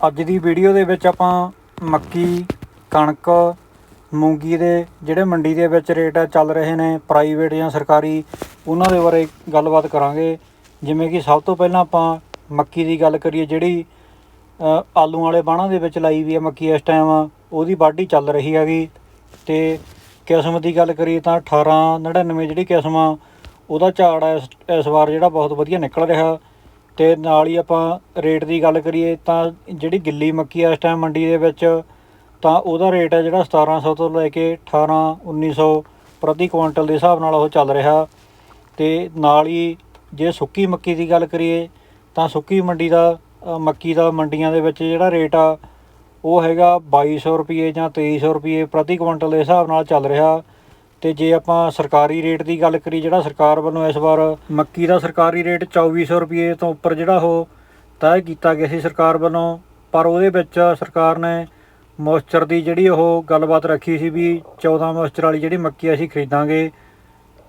ਅੱਜ ਦੀ ਵੀਡੀਓ ਦੇ ਵਿੱਚ ਆਪਾਂ ਮੱਕੀ, ਕਣਕ, ਮੂੰਗੀ ਦੇ ਜਿਹੜੇ ਮੰਡੀ ਦੇ ਵਿੱਚ ਰੇਟ ਚੱਲ ਰਹੇ ਨੇ ਪ੍ਰਾਈਵੇਟ ਜਾਂ ਸਰਕਾਰੀ, ਉਹਨਾਂ ਦੇ ਬਾਰੇ ਗੱਲਬਾਤ ਕਰਾਂਗੇ। ਜਿਵੇਂ ਕਿ ਸਭ ਤੋਂ ਪਹਿਲਾਂ ਆਪਾਂ ਮੱਕੀ ਦੀ ਗੱਲ ਕਰੀਏ, ਜਿਹੜੀ ਆਲੂ ਵਾਲੇ ਬਾਣਾਂ ਦੇ ਵਿੱਚ ਲਾਈ ਵੀ ਹੈ ਮੱਕੀ ਇਸ ਟਾਈਮ ਉਹਦੀ ਵਾਢੀ ਚੱਲ ਰਹੀ ਹੈਗੀ। ਤੇ ਕਿਸਮ ਦੀ ਗੱਲ ਕਰੀਏ ਤਾਂ 1899 ਜਿਹੜੀ ਕਿਸਮ ਆ, ਉਹਦਾ ਝਾੜ ਇਸ ਇਸ ਵਾਰ ਜਿਹੜਾ ਬਹੁਤ ਵਧੀਆ ਨਿਕਲ ਰਿਹਾ। ਤੇ ਨਾਲ ਹੀ ਆਪਾਂ ਰੇਟ ਦੀ ਗੱਲ ਕਰੀਏ ਤਾਂ ਜਿਹੜੀ ਗਿੱਲੀ ਮੱਕੀ ਆ, ਇਸ ਟਾਈਮ ਮੰਡੀ ਦੇ ਵਿੱਚ, ਤਾਂ ਉਹਦਾ ਰੇਟ ਹੈ ਜਿਹੜਾ 1700 ਤੋਂ ਲੈ ਕੇ 18 1900 ਪ੍ਰਤੀ ਕੁਇੰਟਲ ਦੇ ਹਿਸਾਬ ਨਾਲ ਉਹ ਚੱਲ ਰਿਹਾ। ਤੇ ਨਾਲ ਹੀ ਜੇ ਸੁੱਕੀ ਮੱਕੀ ਦੀ ਗੱਲ ਕਰੀਏ, ਤਾਂ ਸੁੱਕੀ ਮੰਡੀ ਦਾ ਮੱਕੀ ਦਾ ਮੰਡੀਆਂ ਦੇ ਵਿੱਚ ਜਿਹੜਾ ਰੇਟ ਆ, ਉਹ ਹੈਗਾ 2200 ਰੁਪਏ ਜਾਂ 2300 ਰੁਪਏ ਪ੍ਰਤੀ ਕੁਇੰਟਲ ਦੇ ਹਿਸਾਬ ਨਾਲ ਚੱਲ ਰਿਹਾ। ਤੇ ਜੇ ਆਪਾਂ ਸਰਕਾਰੀ ਰੇਟ ਦੀ ਗੱਲ ਕਰੀ ਜਿਹੜਾ ਸਰਕਾਰ ਵੱਲੋਂ ਇਸ ਵਾਰ ਮੱਕੀ ਦਾ ਸਰਕਾਰੀ ਰੇਟ 2400 ਰੁਪਏ ਤੋਂ ਉੱਪਰ ਜਿਹੜਾ ਉਹ ਤੈਅ ਕੀਤਾ ਗਿਆ ਸੀ ਸਰਕਾਰ ਵੱਲੋਂ, ਪਰ ਉਹਦੇ ਵਿੱਚ ਸਰਕਾਰ ਨੇ ਮੋਇਸਚਰ ਦੀ ਜਿਹੜੀ ਉਹ ਗੱਲਬਾਤ ਰੱਖੀ ਸੀ ਵੀ 14 ਮੋਇਸਚਰ ਵਾਲੀ ਜਿਹੜੀ ਮੱਕੀ ਅਸੀਂ ਖਰੀਦਾਂਗੇ,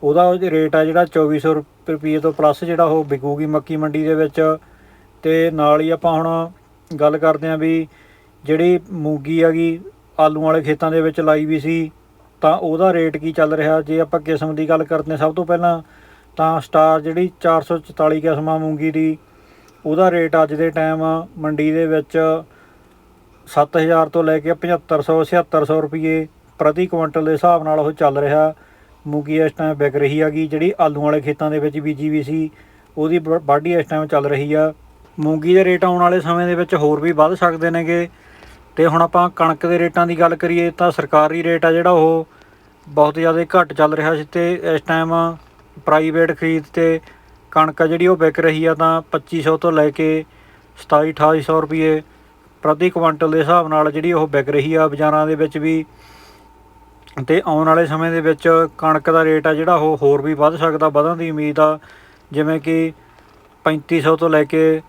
ਉਹਦਾ ਰੇਟ ਆ ਜਿਹੜਾ 2400 ਰੁਪ- ਰੁਪਏ ਤੋਂ ਪਲੱਸ ਜਿਹੜਾ ਉਹ ਵਿਕੂਗੀ ਮੱਕੀ ਮੰਡੀ ਦੇ ਵਿੱਚ। ਤੇ ਨਾਲ ਹੀ ਆਪਾਂ ਹੁਣ ਗੱਲ ਕਰਦੇ ਆਂ ਵੀ ਜਿਹੜੀ ਮੂੰਗੀ ਹੈਗੀ, ਆਲੂ ਵਾਲੇ ਖੇਤਾਂ ਦੇ ਵਿੱਚ ਲਾਈ ਵੀ ਸੀ ਤਾਂ ਉਹਦਾ ਰੇਟ ਕੀ ਚੱਲ ਰਿਹਾ? ਜੇ ਆਪਾਂ ਕਿਸਮ ਦੀ ਗੱਲ ਕਰਦੇ ਹਾਂ, ਸਭ ਤੋਂ ਪਹਿਲਾਂ ਤਾਂ ਸਟਾਰ ਜਿਹੜੀ 444 ਕਿਸਮ ਆ ਮੂੰਗੀ ਦੀ, ਉਹਦਾ ਰੇਟ ਅੱਜ ਦੇ ਟਾਈਮ ਮੰਡੀ ਦੇ ਵਿੱਚ 7000 ਤੋਂ ਲੈ ਕੇ 7500 7600 ਰੁਪਏ ਪ੍ਰਤੀ ਕੁਇੰਟਲ ਦੇ ਹਿਸਾਬ ਨਾਲ ਉਹ ਚੱਲ ਰਿਹਾ। ਮੂੰਗੀ ਇਸ ਟਾਈਮ ਵਿਕ ਰਹੀ ਹੈਗੀ, ਜਿਹੜੀ ਆਲੂ ਵਾਲੇ ਖੇਤਾਂ ਦੇ ਵਿੱਚ ਬੀਜੀ ਵੀ ਸੀ, ਉਹਦੀ ਵਾ- ਵਾਢੀ ਇਸ ਟਾਈਮ ਚੱਲ ਰਹੀ ਆ। ਮੂੰਗੀ ਦੇ ਰੇਟ ਆਉਣ ਵਾਲੇ ਸਮੇਂ ਦੇ ਵਿੱਚ ਹੋਰ ਵੀ ਵੱਧ ਸਕਦੇ ਨੇਗੇ। ਤੇ ਹੁਣ ਆਪਾਂ ਕਣਕ ਦੇ ਰੇਟਾਂ ਦੀ ਗੱਲ ਕਰੀਏ ਤਾਂ ਸਰਕਾਰੀ ਰੇਟ ਆ ਜਿਹੜਾ ਉਹ ਬਹੁਤ ਜ਼ਿਆਦਾ ਘੱਟ ਚੱਲ ਰਿਹਾ ਸੀ ਤੇ ਇਸ ਟਾਈਮ ਪ੍ਰਾਈਵੇਟ ਖਰੀਦ ਤੇ ਕਣਕ ਆ ਜਿਹੜੀ ਉਹ ਵਿਕ ਰਹੀ ਆ ਤਾਂ 2500 ਤੋਂ ਲੈ ਕੇ 27 2800 ਰੁਪਏ ਪ੍ਰਤੀ ਕੁਇੰਟਲ ਦੇ ਹਿਸਾਬ ਨਾਲ ਜਿਹੜੀ ਉਹ ਵਿਕ ਰਹੀ ਆ ਬਾਜ਼ਾਰਾਂ ਦੇ ਵਿੱਚ ਵੀ। ਤੇ ਆਉਣ ਵਾਲੇ ਸਮੇਂ ਦੇ ਵਿੱਚ ਕਣਕ ਦਾ ਰੇਟ ਆ ਜਿਹੜਾ ਉਹ ਹੋਰ ਵੀ ਵੱਧ ਸਕਦਾ, ਵਧਣ ਦੀ ਉਮੀਦ ਆ। ਜਿਵੇਂ ਕਿ 3500 ਤੋਂ ਲੈ ਕੇ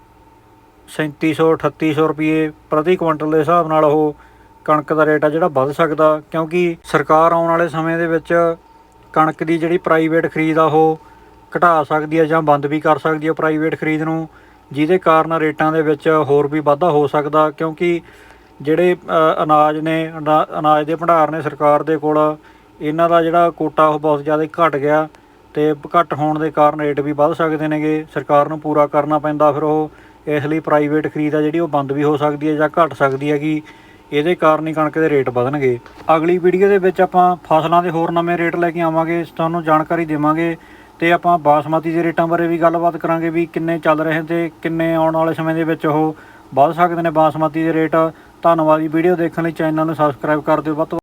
3700 3800 ਰੁਪਏ ਪ੍ਰਤੀ ਕੁਇੰਟਲ ਦੇ ਹਿਸਾਬ ਨਾਲ ਉਹ ਕਣਕ ਦਾ ਰੇਟ ਆ ਜਿਹੜਾ ਵੱਧ ਸਕਦਾ, ਕਿਉਂਕਿ ਸਰਕਾਰ ਆਉਣ ਵਾਲੇ ਸਮੇਂ ਦੇ ਵਿੱਚ ਕਣਕ ਦੀ ਜਿਹੜੀ ਪ੍ਰਾਈਵੇਟ ਖਰੀਦ ਆ, ਉਹ ਘਟਾ ਸਕਦੀ ਹੈ ਜਾਂ ਬੰਦ ਵੀ ਕਰ ਸਕਦੀ ਹੈ ਪ੍ਰਾਈਵੇਟ ਖਰੀਦ ਨੂੰ, ਜਿਹਦੇ ਕਾਰਨ ਰੇਟਾਂ ਦੇ ਵਿੱਚ ਹੋਰ ਵੀ ਵਾਧਾ ਹੋ ਸਕਦਾ, ਕਿਉਂਕਿ ਜਿਹੜੇ ਅਨਾਜ ਨੇ, ਅਨਾ- ਅਨਾਜ ਦੇ ਭੰਡਾਰ ਨੇ ਸਰਕਾਰ ਦੇ ਕੋਲ, ਇਹਨਾਂ ਦਾ ਜਿਹੜਾ ਕੋਟਾ ਉਹ ਬਹੁਤ ਜ਼ਿਆਦਾ ਘਟ ਗਿਆ ਤੇ ਘੱਟ ਹੋਣ ਦੇ ਕਾਰਨ ਰੇਟ ਵੀ ਵੱਧ ਸਕਦੇ ਨੇਗੇ, ਸਰਕਾਰ ਨੂੰ ਪੂਰਾ ਕਰਨਾ ਪੈਂਦਾ, ਫਿਰ ਉਹ ਇਸ ਲਈ ਪ੍ਰਾਈਵੇਟ ਖਰੀਦ ਆ ਜਿਹੜੀ ਉਹ ਬੰਦ ਵੀ ਹੋ ਸਕਦੀ ਹੈ ਜਾਂ ਘਟ ਸਕਦੀ ਹੈ ਕਿ ਇਹਦੇ ਕਾਰਨ ਹੀ ਕਣਕ ਦੇ ਰੇਟ ਵਧਣਗੇ। ਅਗਲੀ ਵੀਡੀਓ ਦੇ ਵਿੱਚ ਆਪਾਂ ਫਸਲਾਂ ਦੇ ਹੋਰ ਨਵੇਂ ਰੇਟ ਲੈ ਕੇ ਆਵਾਂਗੇ, ਤੁਹਾਨੂੰ ਜਾਣਕਾਰੀ ਦੇਵਾਂਗੇ ਤੇ ਆਪਾਂ ਬਾਸਮਤੀ ਦੇ ਰੇਟਾਂ ਬਾਰੇ ਵੀ ਗੱਲਬਾਤ ਕਰਾਂਗੇ ਵੀ ਕਿੰਨੇ ਚੱਲ ਰਹੇ ਤੇ ਕਿੰਨੇ ਆਉਣ ਵਾਲੇ ਸਮੇਂ ਦੇ ਵਿੱਚ ਉਹ ਵੱਧ ਸਕਦੇ ਨੇ ਬਾਸਮਤੀ ਦੇ ਰੇਟ। ਧੰਨਵਾਦ ਜੀ ਵੀਡੀਓ ਦੇਖਣ ਲਈ ਚੈਨਲ ਨੂੰ ਸਬਸਕ੍ਰਾਈਬ ਕਰ ਦਿਓ। ਵੱਧ ਤੋਂ